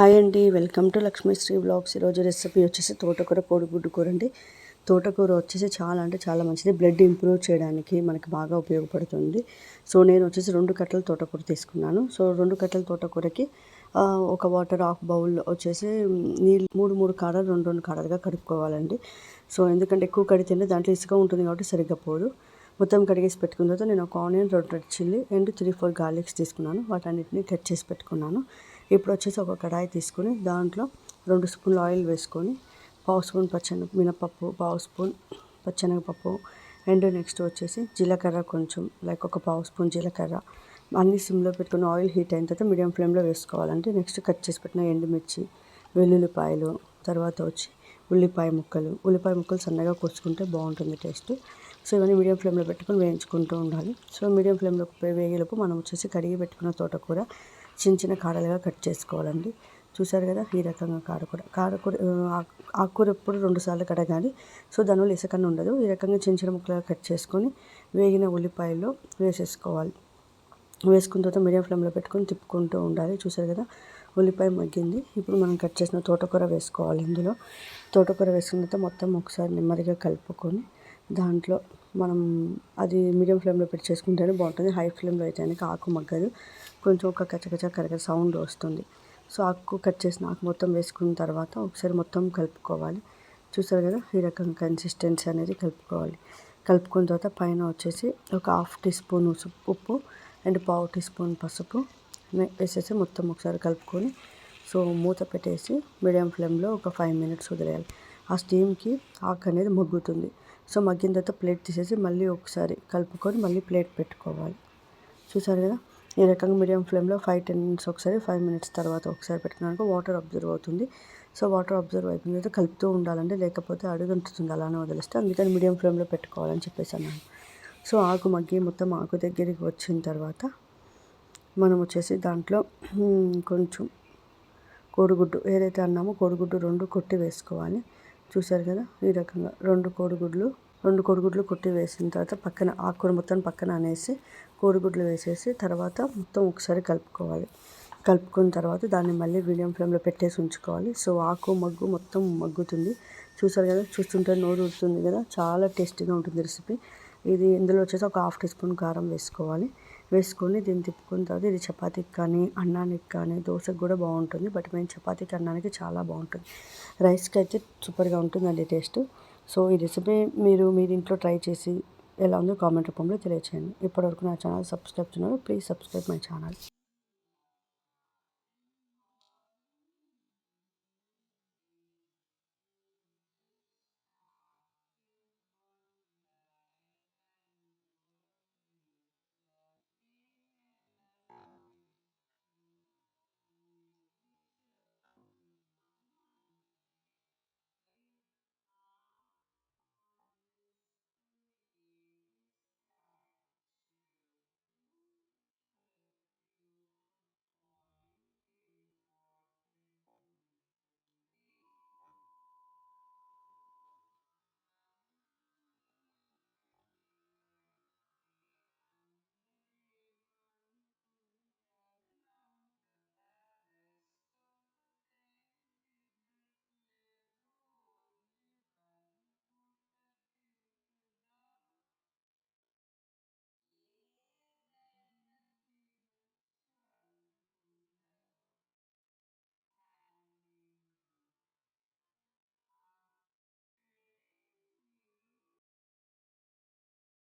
Hi అండి. Welcome to Lakshmisri blogs ఈరోజు recipe వచ్చేసి తోటకూర కోడిగుడ్డు కూర అండి. తోటకూర వచ్చేసి చాలా అంటే చాలా మంచిది. బ్లడ్ ఇంప్రూవ్ చేయడానికి మనకి బాగా ఉపయోగపడుతుంది. సో నేను వచ్చేసి రెండు కట్టలు తోటకూర తీసుకున్నాను. సో రెండు కట్టల తోటకూరకి ఒక వాటర్ హాఫ్ బౌల్ వచ్చేసి నీళ్ళు మూడు మూడు కాడలు రెండు రెండు కాడలుగా కడుక్కోవాలండి. సో ఎందుకంటే ఎక్కువ కడితేనే దాంట్లో ఇసుక ఉంటుంది కాబట్టి సరిగ్గా పోదు. మొత్తం కడిగేసి పెట్టుకున్న తర్వాత నేను ఒక ఆనియన్ రెండు red chilli and three four garlics తీసుకున్నాను. వాటన్నిటిని కట్ చేసి పెట్టుకున్నాను. ఇప్పుడు వచ్చేసి ఒక కడాయి తీసుకొని దాంట్లో రెండు స్పూన్లు ఆయిల్ వేసుకొని పావు స్పూన్ పచ్చని మినపప్పు పావు స్పూన్ పచ్చనగపప్పు అండ్ నెక్స్ట్ వచ్చేసి జీలకర్ర కొంచెం లైక్ ఒక పావు స్పూన్ జీలకర్ర. అన్ని సిమ్లో పెట్టుకుని ఆయిల్ హీట్ అయిన తర్వాత మీడియం ఫ్లేమ్లో వేసుకోవాలంటే నెక్స్ట్ కట్ చేసి పెట్టిన ఎండుమిర్చి వెల్లుల్లిపాయలు తర్వాత వచ్చి ఉల్లిపాయ ముక్కలు. ఉల్లిపాయ ముక్కలు సన్నగా కోసుకుంటే బాగుంటుంది టేస్ట్. సో ఇవన్నీ మీడియం ఫ్లేమ్లో పెట్టుకొని వేయించుకుంటూ ఉండాలి. సో మీడియం ఫ్లేమ్లో వేగేలోపు మనం వచ్చేసి కడిగి పెట్టుకున్న తోటకూర చిన్న చిన్న కాడలుగా కట్ చేసుకోవాలండి. చూసారు కదా ఈ రకంగా కారకూర కారకూర ఆకుకూర ఎప్పుడు రెండు సార్లు కడగాలి. సో దానివల్ల ఇసుకన్న ఉండదు. ఈ రకంగా చిన్న చిన్న ముక్కలుగా కట్ చేసుకొని వేగిన ఉల్లిపాయలు వేసేసుకోవాలి. వేసుకున్న తర్వాత మీడియం ఫ్లేమ్లో పెట్టుకొని తిప్పుకుంటూ ఉండాలి. చూసారు కదా ఉల్లిపాయ మగ్గింది. ఇప్పుడు మనం కట్ చేసిన తోటకూర వేసుకోవాలి ఇందులో. తోటకూర వేసుకున్న తర్వాత మొత్తం ఒకసారి నెమ్మదిగా కలుపుకొని దాంట్లో మనం అది మీడియం ఫ్లేమ్లో పెట్టి చేసుకుంటేనే బాగుంటుంది. హై ఫ్లేమ్లో అయితే ఆకు మగ్గదు. కొంచెం ఒక కచకచ కరగ సౌండ్ వస్తుంది. సో ఆకు కట్ చేసిన ఆకు మొత్తం వేసుకున్న తర్వాత ఒకసారి మొత్తం కలుపుకోవాలి. చూసారు కదా ఈ రకం కన్సిస్టెన్సీ అనేది కలుపుకోవాలి. కలుపుకున్న తర్వాత పైన వచ్చేసి ఒక హాఫ్ టీ స్పూన్ ఉప్పు అండ్ పావు టీ స్పూన్ పసుపు వేసేసి మొత్తం ఒకసారి కలుపుకొని సో మూత పెట్టేసి మీడియం ఫ్లేమ్లో ఒక ఫైవ్ మినిట్స్ వదిలేయాలి. ఆ స్టీమ్కి ఆకు అనేది మగ్గుతుంది. సో మగ్గిన తర్వాత ప్లేట్ తీసేసి మళ్ళీ ఒకసారి కలుపుకొని మళ్ళీ ప్లేట్ పెట్టుకోవాలి. చూసారు కదా ఈ రకంగా మీడియం ఫ్లేమ్లో ఫైవ్ టెన్ మినిట్స్ ఒకసారి ఫైవ్ మినిట్స్ తర్వాత ఒకసారి పెట్టుకున్నాక వాటర్ అబ్జర్వ్ అవుతుంది. సో వాటర్ అబ్జర్వ్ అయిపోయిన తర్వాత కలుపుతూ ఉండాలండి. లేకపోతే అడుగుంటుంది అలానే వదిలేస్తే. అందుకని మీడియం ఫ్లేమ్లో పెట్టుకోవాలని చెప్పేసి అన్నాను. సో ఆకు మగ్గి మొత్తం ఆకు దగ్గరికి వచ్చిన తర్వాత మనం వచ్చేసి దాంట్లో కొంచెం కోడిగుడ్డు ఏదైతే అన్నామో కోడిగుడ్డు రెండు కొట్టి వేసుకోవాలి. చూసారు కదా? ఈ రకంగా రెండు కోడిగుడ్లు రెండు కోడిగుడ్లు కొట్టి వేసిన తర్వాత పక్కన ఆకుకూర మొత్తం పక్కన అనేసి కోడిగుడ్లు వేసేసి తర్వాత మొత్తం ఒకసారి కలుపుకోవాలి. కలుపుకున్న తర్వాత దాన్ని మళ్ళీ మీడియం ఫ్లేమ్లో పెట్టేసి ఉంచుకోవాలి. సో ఆకు మగ్గు మొత్తం మగ్గుతుంది. చూసారు కదా చూస్తుంటే నోరు ఉడుతుంది కదా. చాలా టేస్టీగా ఉంటుంది రెసిపీ. ఇది ఇందులో వచ్చేసి ఒక హాఫ్ టీ స్పూన్ కారం వేసుకోవాలి. వేసుకొని దీన్ని తిప్పుకున్న తర్వాత ఇది చపాతీకి కానీ అన్నానికి కానీ దోశకు కూడా బాగుంటుంది. బట్ మేము చపాతీకి అన్నానికి చాలా బాగుంటుంది. రైస్కి అయితే సూపర్గా ఉంటుందండి టేస్ట్. సో ఈ రెసిపీ మీరు మీరు ఇంట్లో ట్రై చేసి ఎలా ఉందో కామెంట్ రూపంలో తెలియచేయండి. ఇప్పటివరకు నా ఛానల్ సబ్స్క్రైబ్ చేయాలి ప్లీజ్ సబ్స్క్రైబ్ మై ఛానల్.